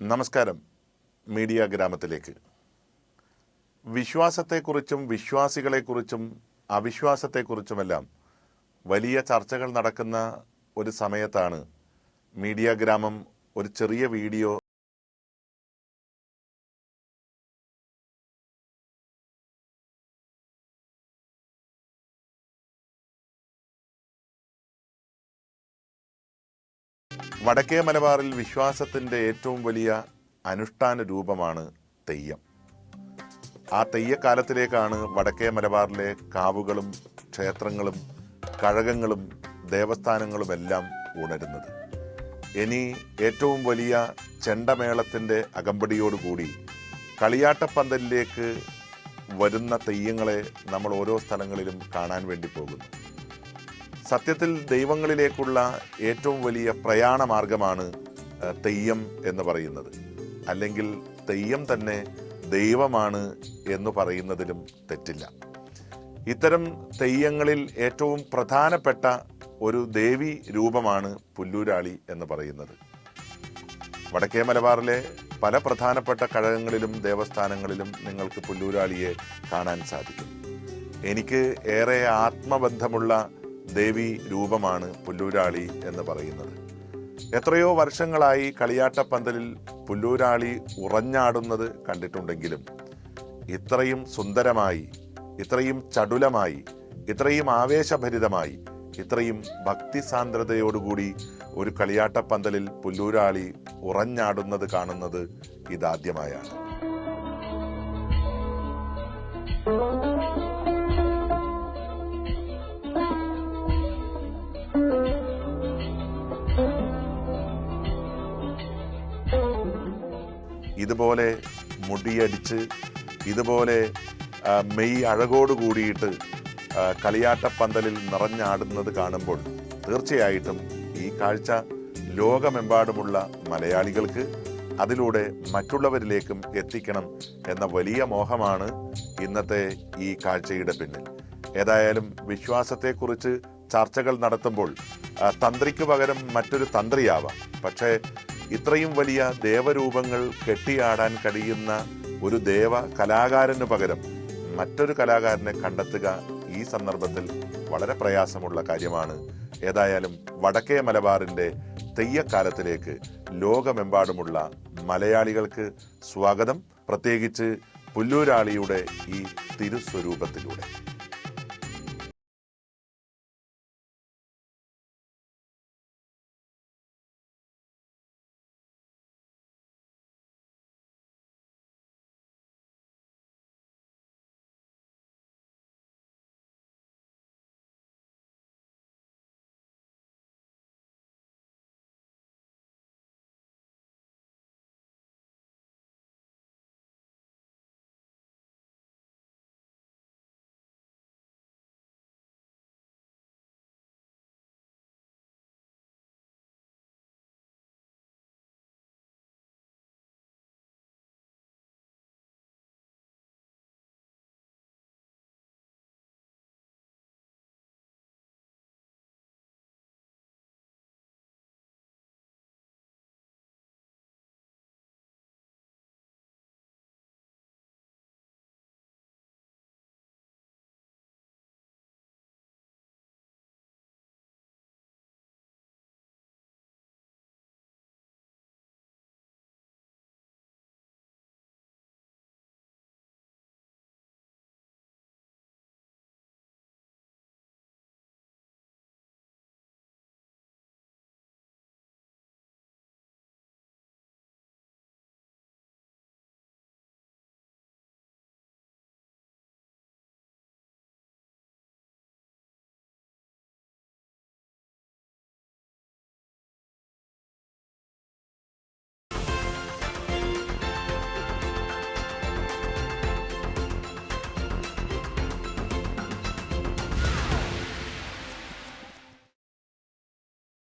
നമസ്കാരം. മീഡിയ ഗ്രാമത്തിലേക്ക്. വിശ്വാസത്തെക്കുറിച്ചും വിശ്വാസികളെക്കുറിച്ചും അവിശ്വാസത്തെക്കുറിച്ചുമെല്ലാം വലിയ ചർച്ചകൾ നടക്കുന്ന ഒരു സമയത്താണ് മീഡിയ ഗ്രാമം ഒരു ചെറിയ വീഡിയോ വടക്കേ മലബാറിൽ വിശ്വാസത്തിന്റെ ഏറ്റവും വലിയ അനുഷ്ഠാന രൂപമാണ് തെയ്യം. ആ തെയ്യക്കാലത്തിലേക്കാണ് വടക്കേ മലബാറിലെ കാവുകളും ക്ഷേത്രങ്ങളും കഴകങ്ങളും ദേവസ്ഥാനങ്ങളുമെല്ലാം ഉണരുന്നത്. ഇനി ഏറ്റവും വലിയ ചെണ്ടമേളത്തിന്റെ അകമ്പടിയോടുകൂടി കളിയാട്ടപ്പന്തലിലേക്ക് വരുന്ന തെയ്യങ്ങളെ നമ്മൾ ഓരോ സ്ഥലങ്ങളിലും കാണാൻ വേണ്ടി പോകുന്നു. സത്യത്തിൽ ദൈവങ്ങളിലേക്കുള്ള ഏറ്റവും വലിയ പ്രയാണ മാർഗമാണ് തെയ്യം എന്ന് പറയുന്നത്. അല്ലെങ്കിൽ തെയ്യം തന്നെ ദൈവമാണ് എന്ന് പറയുന്നതിലും തെറ്റില്ല. ഇത്തരം തെയ്യങ്ങളിൽ ഏറ്റവും പ്രധാനപ്പെട്ട ഒരു ദേവി രൂപമാണ് പുല്ലൂരാളി എന്ന് പറയുന്നത്. വടക്കേ മലബാറിലെ പല പ്രധാനപ്പെട്ട കഴകങ്ങളിലും ദേവസ്ഥാനങ്ങളിലും നിങ്ങൾക്ക് പുല്ലൂരാളിയെ കാണാൻ സാധിക്കും. എനിക്ക് ഏറെ ആത്മബന്ധമുള്ള ദേവി രൂപമാണ് പുല്ലൂരാളി എന്ന് പറയുന്നത്. എത്രയോ വർഷങ്ങളായി കളിയാട്ടപ്പന്തലിൽ പുല്ലൂരാളി ഉറഞ്ഞാടുന്നത് കണ്ടിട്ടുണ്ടെങ്കിലും ഇത്രയും സുന്ദരമായി ഇത്രയും ചടുലമായി ഇത്രയും ആവേശഭരിതമായി ഇത്രയും ഭക്തിസാന്ദ്രതയോടുകൂടി ഒരു കളിയാട്ടപ്പന്തലിൽ പുല്ലൂരാളി ഉറഞ്ഞാടുന്നത് കാണുന്നത് ഇതാദ്യമായാണ്. ഇതുപോലെ മുടിയടിച്ച് ഇതുപോലെ മെയ് അഴകോട് കൂടിയിട്ട് കളിയാട്ടപ്പന്തലിൽ നിറഞ്ഞാടുന്നത് കാണുമ്പോൾ തീർച്ചയായിട്ടും ഈ കാഴ്ച ലോകമെമ്പാടുമുള്ള മലയാളികൾക്ക് അതിലൂടെ മറ്റുള്ളവരിലേക്കും എത്തിക്കണം എന്ന വലിയ മോഹമാണ് ഇന്നത്തെ ഈ കാഴ്ചയുടെ പിന്നിൽ. ഏതായാലും വിശ്വാസത്തെക്കുറിച്ച് ചർച്ചകൾ നടത്തുമ്പോൾ തന്ത്രിക്ക് പകരം മറ്റൊരു തന്ത്രിയാവാം. പക്ഷേ ഇത്രയും വലിയ ദേവരൂപങ്ങൾ കെട്ടിയാടാൻ കഴിയുന്ന ഒരു ദേവ കലാകാരന് പകരം മറ്റൊരു കലാകാരനെ കണ്ടെത്തുക ഈ സന്ദർഭത്തിൽ വളരെ പ്രയാസമുള്ള കാര്യമാണ്. ഏതായാലും വടക്കേ മലബാറിന്റെ തെയ്യക്കാലത്തിലേക്ക് ലോകമെമ്പാടുമുള്ള മലയാളികൾക്ക് സ്വാഗതം. പ്രത്യേകിച്ച് പുല്ലൂരാളിയുടെ ഈ തിരുസ്വരൂപത്തിലൂടെ.